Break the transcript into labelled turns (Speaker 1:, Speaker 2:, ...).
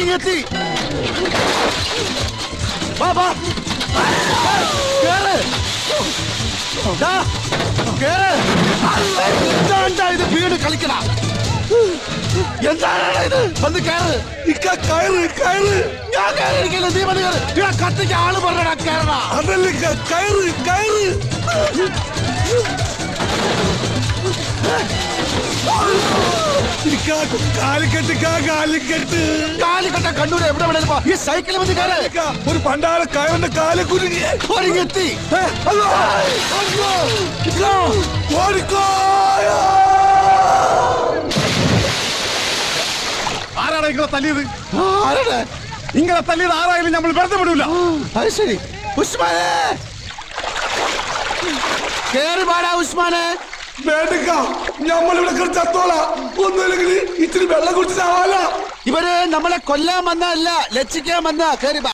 Speaker 1: അവരിങ്ങെത്തി വാ വാ കേറ് ദാ, കേറ് എന്താണ്ടാ ഇത് വീട് കളിക്കണ എന്താണ് ഇത് വന്ന് കേറ്
Speaker 2: ഇക്ക കയറ് കയറ്
Speaker 1: ഞാൻ കയറിയിരിക്കില്ല നീ മതി കേറ് ഇവിടെ കത്തിക്ക് ആള് പറഞ്ഞടാ കേറണ
Speaker 2: അതല്ല ഇക്ക കയറ് കയറ് കാലിക്കെട്ട് ഇക്ക കാലിക്കെട്ട്
Speaker 1: കാലിക്കട്ട കണ്ണൂർ എവിടെ വേണേലും ഈ
Speaker 2: ഒരു പണ്ടാല കയറിന്റെ കാലെ കുരുങ്ങി.
Speaker 1: ഒരുങ്ങെത്തി.
Speaker 3: നിങ്ങളെ തല്ലിയത്?
Speaker 1: ആരുടെ
Speaker 3: നിങ്ങളെ തല്ലിയത് ആരായാലും നമ്മൾ വെറുതെ വിടൂല.
Speaker 1: അത് ശരി. ഉസ്മാനെ. കേറി പാടാ ഉസ്മാനെ.
Speaker 2: വേണ്ടക്ക നമ്മളിവിടെ ചത്തോളാം. ഇത്തിരി വെള്ളം കുടിച്ച് ചാവാല
Speaker 1: ഇവർ നമ്മളെ കൊല്ലാൻ വന്നല്ല ലക്ഷിക്കാൻ വന്ന വാ.